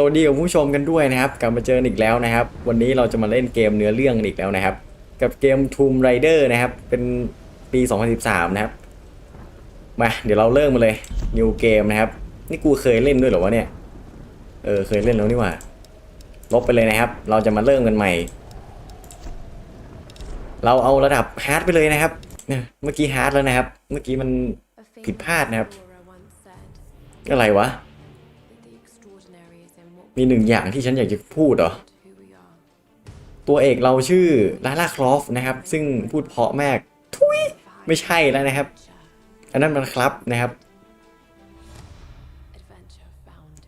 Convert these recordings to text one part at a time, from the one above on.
สวัสดีกับผู้ชมกันด้วยนะครับ กลับมาเจอกันอีกแล้วนะครับ วันนี้เราจะมาเล่นเกมเนื้อเรื่องอีกแล้วนะครับ กับเกม Tomb Raider นะครับ เป็นปี 2013 นะครับ มาเดี๋ยวเราเริ่มมาเลย New Game นะครับ นี่กูเคยเล่นด้วยเหรอวะเนี่ย เออเคยเล่นแล้วนี่หว่า ลบไปเลยนะครับ เราจะมาเริ่มกันใหม่ เราเอาระดับฮาร์ดไปเลยนะครับ เมื่อกี้ฮาร์ดแล้วนะครับ เมื่อกี้มันผิดพลาดนะครับ อะไรวะ มีหนึ่งอย่างที่ฉันอยากจะพูดเหรอ ตัวเอกเราชื่อลาล่าครอฟนะครับ ซึ่งพูดเพาะมาก ทุยไม่ใช่แล้วนะครับ อันนั้นมันครับนะครับ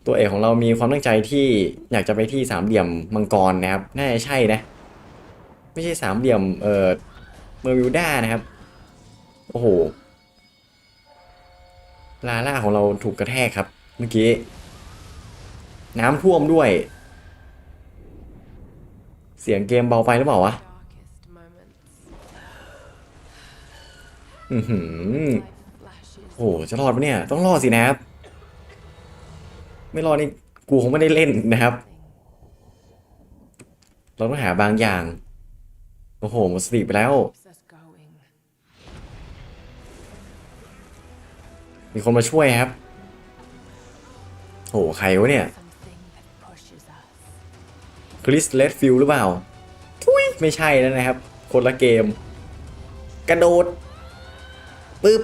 ตัวเอกของเรามีความตั้งใจที่อยากจะไปที่สามเหลี่ยมมังกรนะครับ น่าจะใช่นะ ไม่ใช่สามเหลี่ยมเอ่อเมอร์วิวด้านะครับ โอ้โห ลาล่าของเราถูกกระแทกครับ เมื่อกี้ น้ำท่วมด้วย เสียงเกมเบาไปหรือเปล่าวะอือหือโอ้โหจะรอดปะเนี่ย ต้องรอดสินะครับ ไม่รอดนี่กูคงไม่ได้เล่นนะครับ เราต้องหาบางอย่าง โอ้โหหมดสติไปแล้ว มีคนมาช่วยครับ โห ใครวะเนี่ย คริสเลดฟิลหรือเปล่าทุยไม่ใช่แล้วนะครับ คนละเกม กระโดดปึ๊บ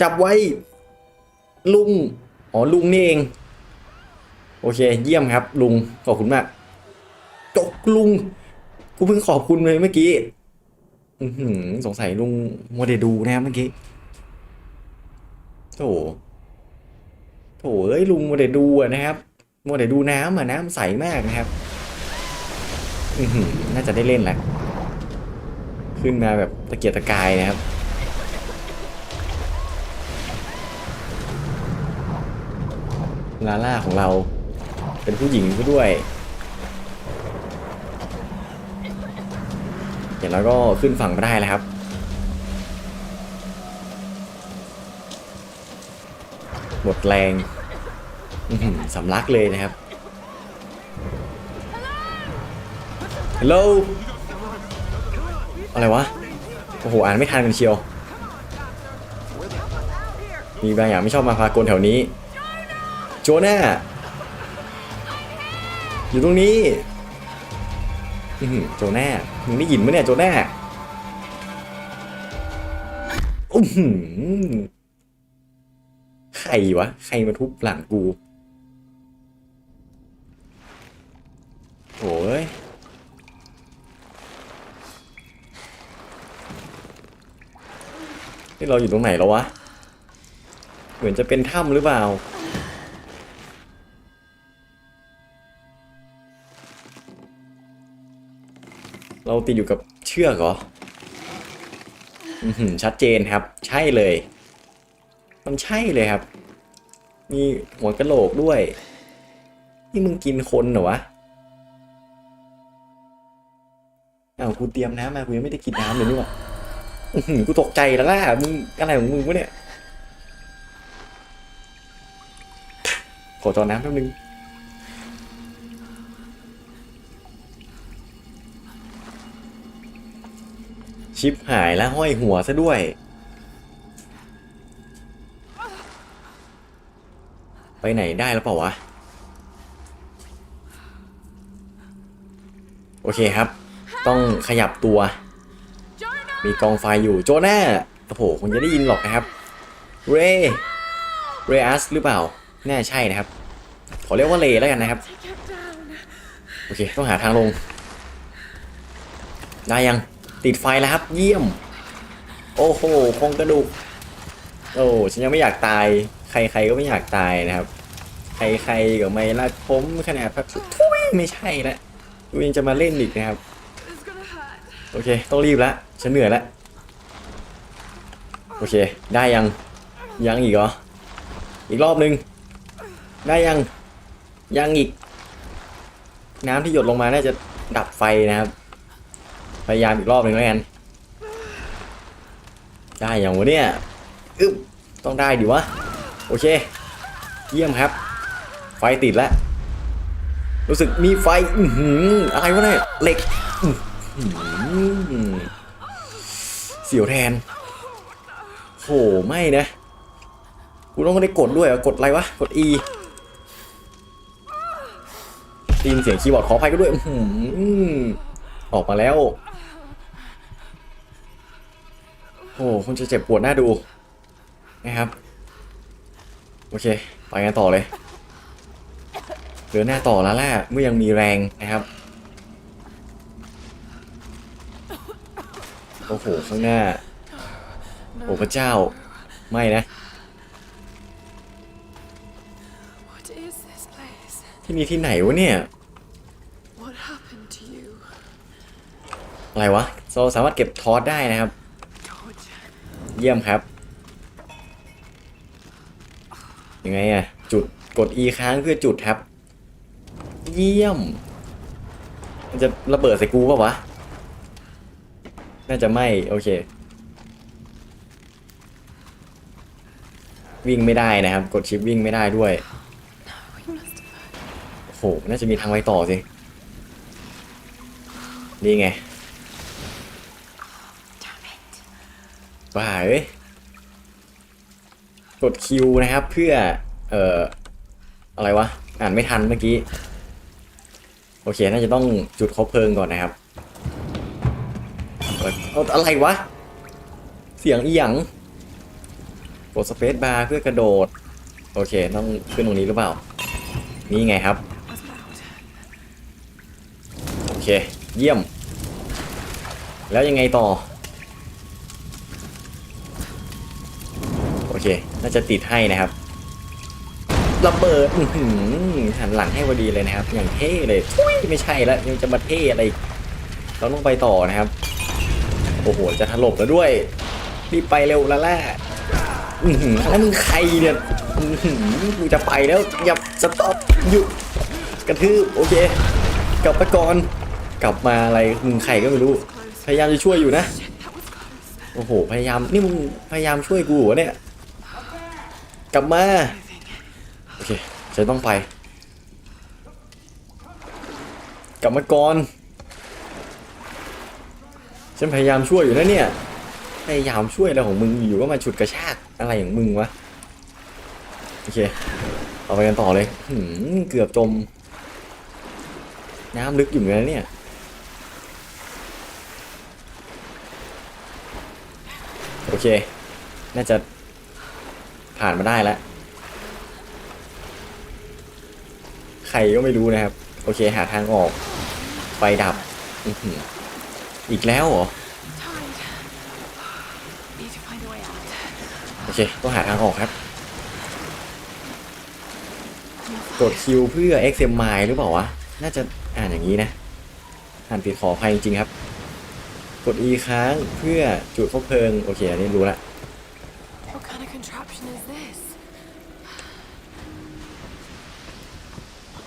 จับไว้ ลุง อ๋อ ลุงนี่เอง โอเค เยี่ยมครับ ลุง ขอบคุณมาก จกลุง กูเพิ่งขอบคุณเลยเมื่อกี้อือหือสงสัยลุงมัวแต่ดูนะครับเมื่อกี้โถโถเอ้ยลุงมัวแต่ดูอะนะครับ มัวแต่ดูน้ำอะน้ำใสมากนะครับ อือหือน่าจะได้เล่นแล้วขึ้นมาแบบตะเกียกตะกายนะครับ ลาล่าของเราเป็นผู้หญิงก็ด้วยเดี๋ยวเราก็ขึ้นฝั่งมาได้แล้วครับหมดแรง สำลักเลยนะครับ ฮัลโหล อะไรวะ โอ้โห อ่านไม่ทันกันเชียว มีบางอย่างไม่ชอบมาพากลแถวนี้ โจน่า อยู่ตรงนี้โจน่า มึงได้ยินไหมเนี่ยโจน่าอื้อหือใครวะ ใครมาทุบหลังกู โอ้ยนี่เราอยู่ตรงไหนแล้ววะ เหมือนจะเป็นถ้ำหรือเปล่า เราติดอยู่กับเชือกเหรออือหือชัดเจนครับ ใช่เลย มันใช่เลยครับ มีหัวกะโหลกด้วย นี่มึงกินคนเหรอวะาวกูเตรียมน้ำมากูยังไม่ได้กินน้ำเลยนี่หว่าอื้อหือกูตกใจแล้วล่ะมึงอะไรของมึงวะเนี่ย ขอจอน้ำแป๊บนึงชิปหายแล้วห้อยหัวซะด้วย ไปไหนได้แล้วเปล่าวะ โอเคครับ ต้องขยับตัว มีกองไฟอยู่โจน่าโอ้โหคงจะได้ยินหรอกนะครับ เรย์เรอัสหรือเปล่าแน่าใช่นะครับ ขอเรียกว่าเลแล้วกันนะครับ โอเค ต้องหาทางลง ได้ยัง ติดไฟแล้วครับ เยี่ยม โอ้โหคงกระดูก โอ้ฉันยังไม่อยากตาย ใครๆก็ไม่อยากตายนะครับ ใครๆก็ไม่รักผมขนาดพักทุยไม่ใช่ล้วกูยังจะมาเล่นอีกนะครับ โอเค ต้องรีบแล้วฉันเหนื่อยแล้วโอเค ได้ยัง ยังอีกเหรอ อีกรอบนึง ได้ยัง ยังอีก น้ำที่หยดลงมาน่าจะดับไฟนะครับ พยายามอีกรอบหนึ่งแล้วกัน ได้อย่างวะเนี่ย อึ๊บ ต้องได้ดิวะ โอเค เยี่ยมครับ ไฟติดแล้ว รู้สึกมีไฟ อือหืออะไรวะเนี่ย เหล็ก อื้อหือ เสียวแทนโหไม่นะ กูต้องได้กดด้วยกดอะไรวะ กด E ได้ยินเสียงคีย์บอร์ดขออภัยก็ด้วยออหือออกมาแล้ว โอ้คงจะเจ็บปวดหน้าดูนะครับ โอเค ไปกันต่อเลยเดินหน้าต่อแล้วแหละเมื่อยังมีแรงนะครับ โอ้โห ข้างหน้า โอ้พระเจ้า ไม่นะ ที่นี่ที่ไหนวะเนี่ย อะไรวะเราสามารถเก็บทอสได้นะครับ เยี่ยมครับ ยังไงอะจุดกด E ค้างเพื่อจุดครับ เยี่ยม มันจะระเบิดใส่กูป่าวะ น่าจะไม่ โอเค วิ่งไม่ได้นะครับ กดชิปวิ่งไม่ได้ด้วยโอ้โหน่าจะมีทางไปต่อสินี่ไง Damn it. บ้าเอ้ยกดคิวนะครับ เพื่อ เอ่อ อะไรวะ อ่านไม่ทันเมื่อกี้ โอเค น่าจะต้องจุดคบเพลิงก่อนนะครับ เอ้ยเอาอะไรวะ เสียงอีหยังกดสเปซบาร์เพื่อกระโดด โอเค ต้องขึ้นตรงนี้หรือเปล่า นี่ไงครับ โอเค เยี่ยม แล้วยังไงต่อ โอเค น่าจะติดให้นะครับระเบิดอือหึหันหลังให้พอดีเลยนะครับ อย่างเท่เลยไม่ใช่แล้วยังจะมาเท่อะไร เราต้องไปต่อนะครับ โอ้โห จะถล่มแล้วด้วยรีบไปเร็วละแล่แล้วมึงใครเนี่ยกูจะไปแล้วอย่าสต็อปหยุดกระทืบโอเค กลับไปก่อนกลับมาอะไรมึงใครก็ไม่รู้ พยายามจะช่วยอยู่นะ โอ้โห พยายามนี่มึงพยายามช่วยกูเหรอเนี่ย กลับมา โอเคฉันต้องไป กลับมาก่อน ฉันพยายามช่วยอยู่นะเนี่ย พยายามช่วยอะไรของมึงอยู่ก็มาฉุดกระชากอะไรของมึงวะ โอเค เอาไปกันต่อเลยหืมเกือบจม น้ำลึกอยู่เหมือนกันนะเนี่ย โอเค น่าจะผ่านมาได้แล้วใครก็ไม่รู้นะครับ โอเค หาทางออก ไฟดับ อือหือ อีกแล้วเหรอ โอเค ต้องหาทางออกครับ กดคิวเพื่อ XMI หรือเปล่าวะ น่าจะอ่านอย่างนี้นะอ่านผิดขออภัยจริงๆครับ กด E ค้างเพื่อจุดคบเพลิง โอเค อันนี้รู้ละ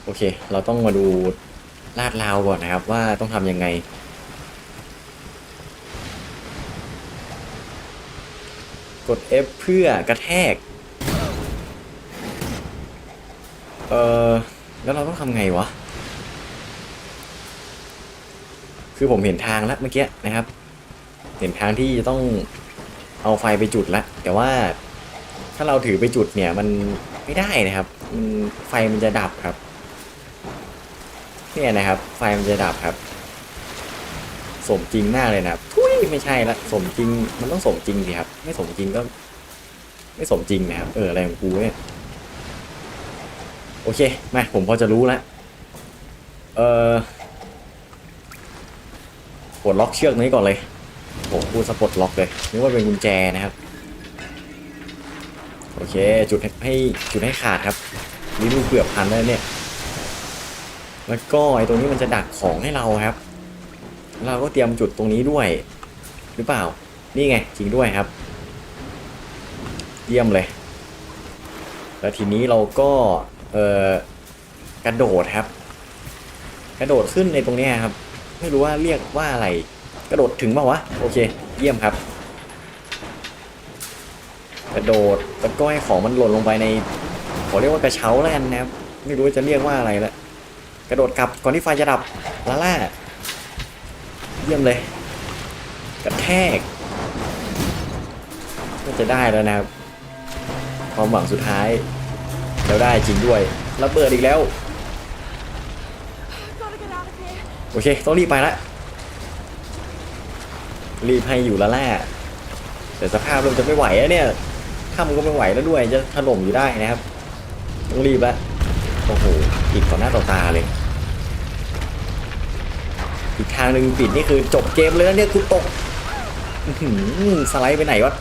โอเค เราต้องมาดูลาดราวก่อนนะครับว่าต้องทำยังไง กด F เพื่อกระแทก เออแล้วเราต้องทำไงวะ คือผมเห็นทางแล้วเมื่อกี้นะครับ เห็นทางที่จะต้องเอาไฟไปจุดแล้วแต่ว่าถ้าเราถือไปจุดเนี่ยมันไม่ได้นะครับมันไฟมันจะดับครับ เนี่ยนะครับ ไฟมันจะดับครับ สมจริงมากเลยนะครับ ยไม่ใช่ละสมจริงมันต้องสมจริงสิครับ ไม่สมจริงก็ ไม่สมจริงนะครับ เอออะไรของกูเนี่ยโอเคมาผมพอจะรู้แล้วเออปลดล็อกเชือกนี้ก่อนเลยโหพูดสะปลดล็อกเลยนึกว่าเป็นกุญแจนะครับ โอเค จุดให้จุดให้ขาดครับนี่ดูเกือบพันแล้วเนี่ย แล้วก็ไอ้ตรงนี้มันจะดักของให้เราครับ เราก็เตรียมจุดตรงนี้ด้วย หรือเปล่า นี่ไงจริงด้วยครับ เยี่ยมเลย แล้วทีนี้เราก็เอ่อกระโดดครับ กระโดดขึ้นในตรงนี้ครับ ไม่รู้ว่าเรียกว่าอะไร กระโดดถึงเปล่าวะโอเค เยี่ยมครับ กระโดดแล้วก็ให้ของมันหล่นลงไปในขอเรียกว่ากระเช้าแล้วกันนะครับ ไม่รู้จะเรียกว่าอะไรละกระโดดกลับก่อนที่ไฟจะดับลาล่า เยี่ยมเลย กระแทก ก็จะได้แล้วนะครับ ความหวังสุดท้าย แล้วได้จริงด้วยระเบิดอีกแล้ว โอเค ต้องรีบไปละ รีบให้อยู่ละแล่แต่สภาพเริ่มจะไม่ไหวแล้วเนี่ยถ้ำก็ไม่ไหวแล้วด้วย จะถล่มอยู่ได้นะครับ ต้องรีบละโอ้โหปิดต่อหน้าต่อตาเลย อีกทางหนึ่งปิดนี่คือจบเกมเลยนะเนี่ยกูตกอื้อหือ สไลด์ไปไหนวะ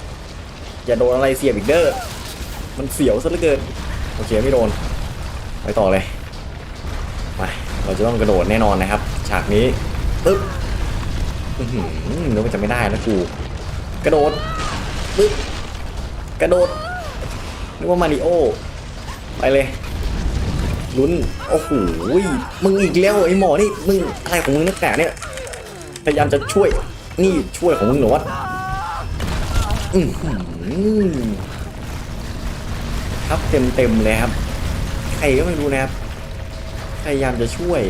อย่าโดนอะไรเสียบอีกเด้อ มันเสียวซะเหลือเกิน โอเคไม่โดน ไปต่อเลยไปเราจะต้องกระโดดแน่นอนนะครับ ฉากนี้ปึ๊บอือหือนึกว่าจะไม่ได้นะกู กระโดดปึ๊บกระโดดนึกว่ามาริโอ ไปเลย ลุ้น โอ้โห มึงอีกแล้วไอ้หมอนี่ มึงอะไรของมึงนักหนาเนี่ย พยายามจะช่วย นี่ช่วยของมึงเหรอวะครับเต็มเต็มเลยครับ ใครก็ไม่รู้นะครับ พยายามจะช่วย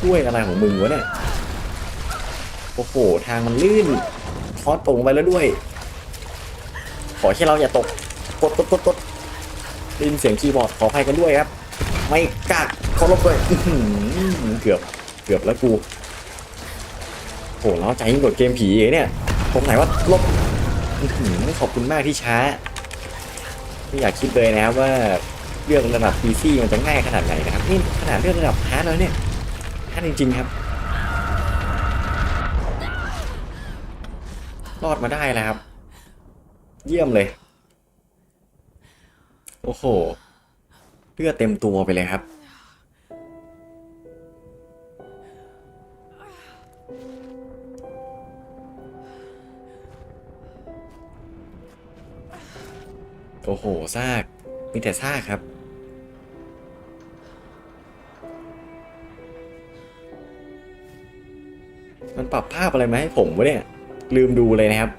ช่วยอะไรของมึงวะเนี่ย โอ้โห ทางมันลื่นทอดตรงไปแล้วด้วย ขอแค่เราอย่าตก กดกดกดกดได้ยินเสียงคีย์บอร์ดขออภัยกันด้วยครับ ไม่กล้าเคารพเลยเกือบ เกือบแล้วกู แล้วใจยิ่งกว่าเกมผีอีกเนี่ยตรงไหนว่าลบขอบคุณมากที่ช้า ไม่อยากคิดเลยนะครับว่าเรื่องระดับ PC มันจะง่ายขนาดไหนนะครับนี่ขนาดเรื่องระดับฮาร์ดแล้วเนี่ยฮาร์ดจริงๆครับ รอดมาได้แล้วครับ เยี่ยมเลย โอ้โหเลือดเต็มตัวไปเลยครับ โอ้โห ซาก มีแต่ซากครับ มันปรับภาพอะไรมาให้ผมวะเนี่ย ลืมดูเลยนะครับ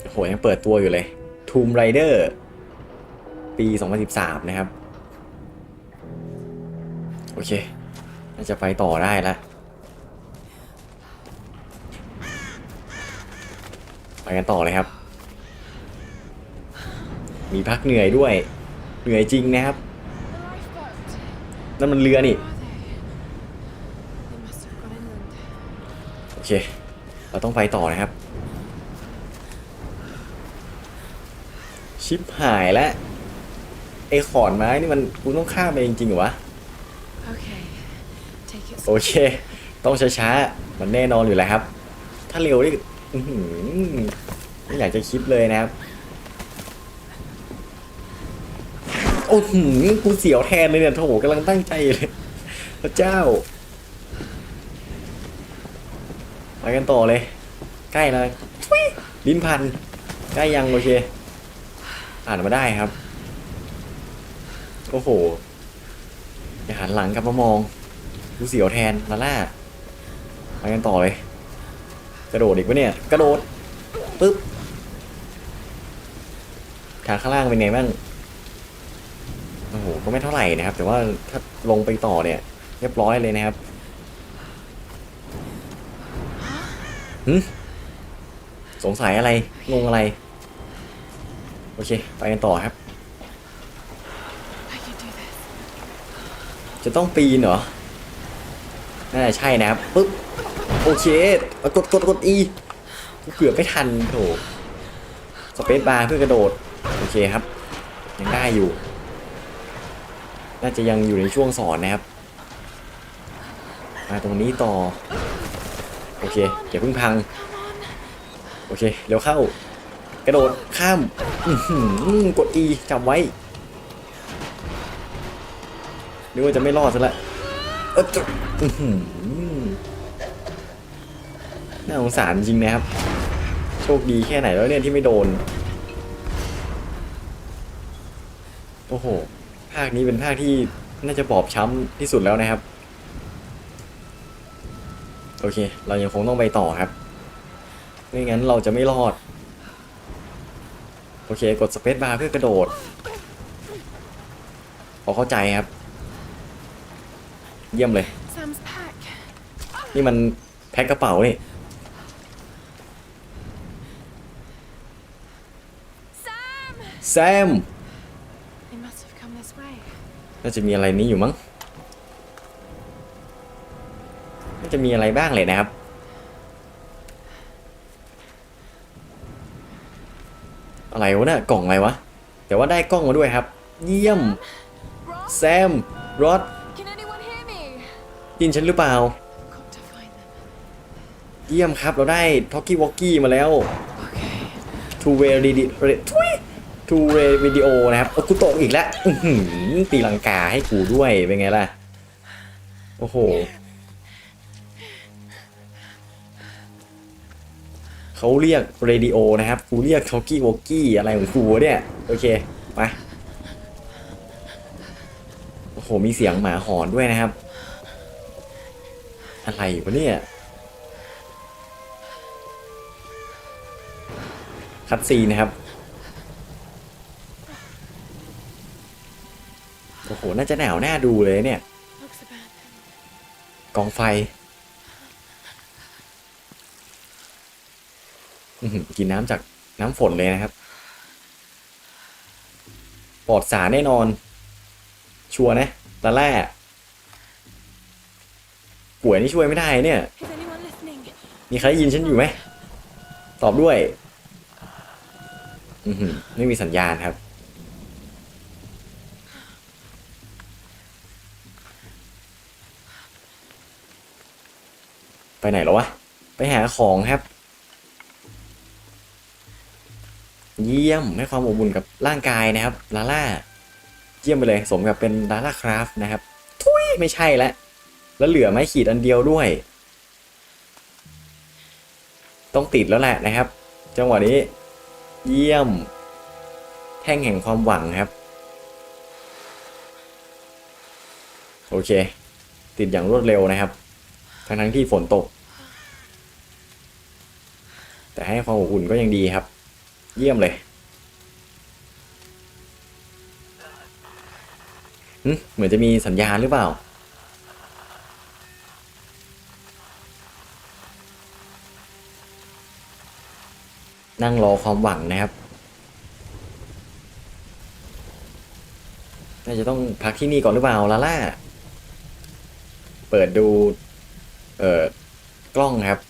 โอ้โห ยังเปิดตัวอยู่เลย Tomb Raider ปี 2013 นะครับ โอเค น่าจะไปต่อได้แล้ว ไป กันต่อเลยครับ มีพักเหนื่อยด้วย เหนื่อยจริงนะครับ The lifeboat. นั่นมันเรือนี่ Are they? They must have gone inland. โอเค เราต้องไปต่อนะครับ ชิปหายแล้วไอ้ขอนไม้นี่มันกูต้องข้ามไปจริงๆเหรอวะ Okay. Take it โอเค ต้องช้าๆ มันแน่นอนอยู่แล้วครับ ถ้าเร็วนี่ อื้อหือไม่อยากจะคิดเลยนะครับ โอ้โหกูเสียวแทนเลยเนี่ยโถกำลังตั้งใจเลย พระเจ้า ไปกันต่อเลย ใกล้เลยทุยลิ้นพัน ใกล้ยังโอเค อ่านมาได้ครับ โอ้โห อย่าหันหลังกลับมามอง กูเสียวแทนลาล่า ไปกันต่อเลย กระโดดอีกวะเนี่ย กระโดดปึ๊บทางข้างล่างเป็นไงบ้างโอ้โหก็ไม่เท่าไหร่นะครับ แต่ว่าถ้าลงไปต่อเนี่ย เรียบร้อยเลยนะครับหึสงสัยอะไรงงอะไร โอเค ไปกันต่อครับ I can do this. จะต้องปีนเหรอน่าจะใช่นะครับปึ๊บ โอเคเอากดกดกดอีเกือบไม่ทันโถสเปซบาร์เพื่อกระโดด โอเคครับ ยังได้อยู่ น่าจะยังอยู่ในช่วงสอนนะครับ มาตรงนี้ต่อ โอเคอย่าเพิ่งพัง โอเคเร็วเข้า กระโดดข้ามอื้อหือกด E จับไว้นึกว่าจะไม่รอดซะละเออจะอื้อหือ น่าสงสารจริงนะครับ โชคดีแค่ไหนแล้วเนี่ยที่ไม่โดน โอ้โห ภาคนี้เป็นภาคที่น่าจะบอบช้ำที่สุดแล้วนะครับ โอเค เรายังคงต้องไปต่อครับ ไม่งั้นเราจะไม่รอด โอเค กดสเปซบาร์เพื่อกระโดด พอเข้าใจครับ เยี่ยมเลย Sam's pack. นี่มันแพ็คกระเป๋านี่ แซม They must have come this way. น่าจะมีอะไรนี้อยู่มั้ง น่าจะมีอะไรบ้างเลยนะครับ อะไรวะเนี่ยกล่องอะไรวะ แต่ว่าได้กล้องมาด้วยครับ เยี่ยม Ross? แซม รอด Can anyone hear me? ยินฉันหรือเปล่า Got to find them. เยี่ยมครับ เราได้ท็อกกี้วอกกี้มาแล้ว Okay. two way radio ทุย two way video นะครับโอ้กูตกอีกแล้วอื้อหือตีลังกาให้กูด้วยเป็นไงล่ะ โอ้โหเขาเรียกเรดิโอนะครับกูเรียก talkie walkie อะไรของกูเนี่ย โอเคไปโอ้โหมีเสียงหมาหอนด้วยนะครับ อะไรวะเนี่ยคัดซีนะครับ โอ้โห น่าจะหนาวหน้าดูเลยเนี่ย กองไฟกินน้ำจากน้ำฝนเลยนะครับ ปลอดสารแน่นอน ชัวร์นะลาแร่ป่วยนี่ช่วยไม่ได้เนี่ย มีใครยินฉันอยู่ไหม ตอบด้วย ไม่มีสัญญาณครับ ไปไหนแล้ววะ ไปหาของครับ เยี่ยมให้ความอบอุ่นกับร่างกายนะครับ ลาล่า เยี่ยมไปเลย สมกับเป็นลาล่าคราฟต์นะครับ ทุยไม่ใช่แล้วแล้วเหลือไม้ขีดอันเดียวด้วย ต้องติดแล้วแหละนะครับ จังหวะนี้ เยี่ยม แท่งแห่งความหวังครับ โอเค ติดอย่างรวดเร็วนะครับ ทั้งทั้งที่ฝนตก แต่ให้ความอบอุ่นก็ยังดีครับ เยี่ยมเลยเหมือนจะมีสัญญาณหรือเปล่า นั่งรอความหวังนะครับ น่าจะต้องพักที่นี่ก่อนหรือเปล่าลาล่า เปิดดู เอ่อ กล้องครับ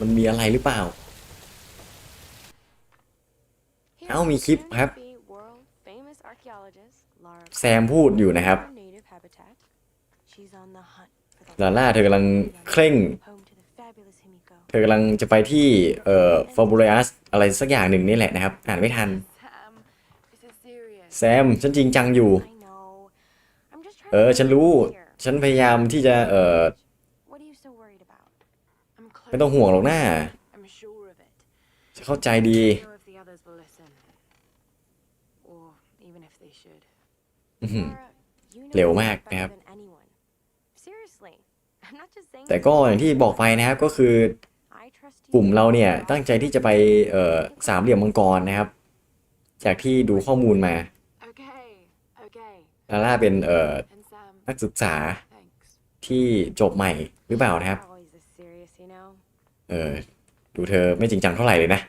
มันมีอะไรหรือเปล่า Here Áo mi khíp soon hấp. to be world-famous archaeologist Lara แซมพูดอยู่นะครับ Croft, native habitat. She's on the hunt for the ลาล่าเธอกำลังเคร่ง home to the fabulous Himiko. เธอกำลังจะไปที่ เอ่อฟอร์บูเรสอะไรสักอย่างหนึ่งนี่แหละนะครับ อ่านไม่ทัน Sam, this is serious. แซม ฉันจริงจังอยู่ I know. I'm just trying เออ to ฉันรู้ help here. ฉันพยายามที่จะ เอ่อ ไม่ต้องห่วงหรอกหน้า I'm sure of it. จะเข้าใจดี I don't know if the others will listen. Or even if they should. อื้อหือ Lara, you know เร็ว this มาก better นะครับ than anyone. Seriously. I'm not just saying แต่ this ก็ because อย่างที่บอกไปนะครับก็คือ I trust you. กลุ่มเราเนี่ยตั้งใจที่จะไปเอ่อสามเหลี่ยมมังกรนะครับ จากที่ดูข้อมูลมา Okay, okay. ลาล่าเป็นเอ่อ And Sam, นักศึกษา thanks. ที่จบใหม่หรือเปล่านะครับ Not always this serious, you know. เออ ดูเธอไม่จริงจังเท่าไหร่เลยนะ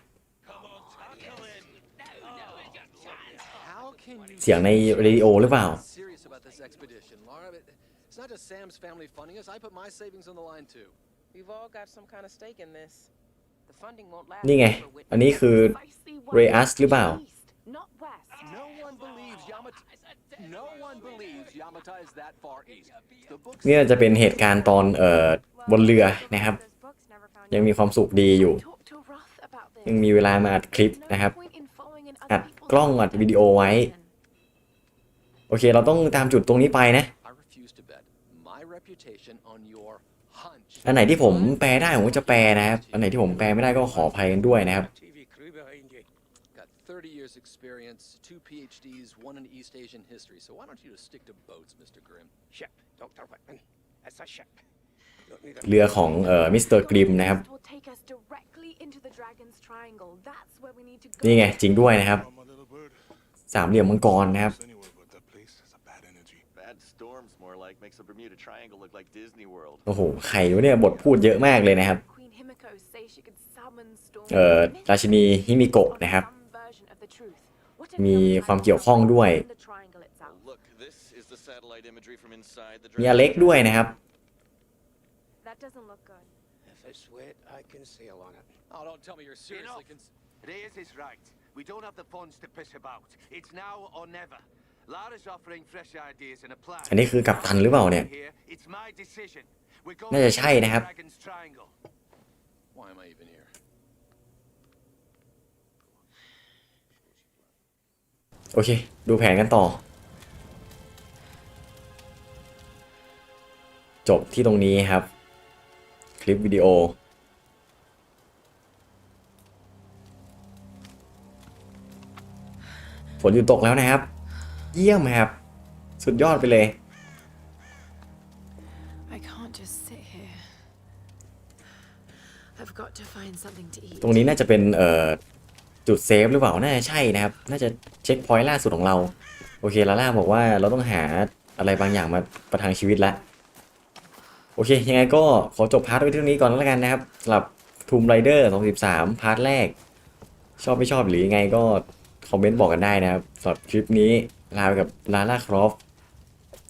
How can you เสียงในเรดิโอหรือเปล่า be serious about this expedition, Laura? It- It's not just Sam's family funding us. I put my savings on the line too. We've all got some kind of stake in this. The funding won't last นี่ไง forever, Whitney. อันนี้คือ Precisely why Reyes it's หรือเปล่า east, not west. No one believes Yamata. No one believes Yamata is that far east. The books นี่น่าจะเป็นเหตุการณ์ตอนเอ่อบนเรือนะครับ ยังมีความสุขดีอยู่ Talk to Roth about this. ยังมีเวลามาอัดคลิป No นะครับ point in following in อัด other people's กล้องอัดวิดีโอไว้ โอเค เราต้องตามจุดตรงนี้ไปนะ I refuse to bet my reputation on your hunch. อันไหนที่ผมแปลได้ผมก็จะแปลนะครับ อันไหนที่ผมแปลไม่ได้ก็ขออภัยกันด้วยนะครับ Got 30 years experience, two PhDs, one in East Asian history. So why don't you just stick to boats, Mr. Grimm? Ship, Dr. Whitman. It's a ship. Don't need a เรือของเอ่อมิสเตอร์กริมนะครับ will take us directly into the Dragon's Triangle. That's where we need to go. นี่ไงจริงด้วยนะครับ สามเหลี่ยมมังกรนะครับ Anywhere but that place has a bad energy. Bad storms, more like, makes the Bermuda Triangle look like Disney World. โอ้โหใครวะเนี่ยบทพูดเยอะมากเลยนะครับ Queen Himiko say she could summon storms. เอ่อราชินีฮิมิโกะนะครับ Some version of the truth. What if มี the ความเกี่ยวข้องด้วย in the triangle itself? Look, this is the satellite imagery from inside the มีอเล็กด้วยนะครับ That doesn't look good. If it's wet, I can sail on it. Oh, don't tell me you're seriously Enough. cons- Reyes is right. We don't have the funds to piss about. It's now or never. Lara's offering fresh ideas and a plan. อันนี้คือกัปตันหรือเปล่าเนี่ย Here, It's my decision. We're going น่าจะ to ใช่นะครับ Dragon's Triangle. Why am I even here? โอเค ดูแผนกันต่อ จบที่ตรงนี้ครับค ลิปวิดีโอ ฝนหยุดตกแล้วนะครับ เยี่ยมครับ สุดยอดไปเลย I can't just sit here. I've got to find something to eat. ตรงนี้น่าจะเป็นเอ่อจุดเซฟหรือเปล่า น่าจะใช่นะครับ น่าจะเช็คพอยต์ล่าสุดของเรา โอเคลาล่าบอกว่าเราต้องหาอะไรบางอย่างมาประทังชีวิตละ โอเค ยังไงก็ขอจบพาร์ทไว้ที่ตรงนี้ก่อนแล้วกันนะครับสำหรับทูมไรเดอร์23 พาร์ทแรก ชอบไม่ชอบหรือยังไงก็ คอมเมนต์บอกกันได้นะครับสำหรับคลิปนี้ ลาไปกับลาล่าครอฟ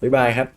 บ๊ายบายครับ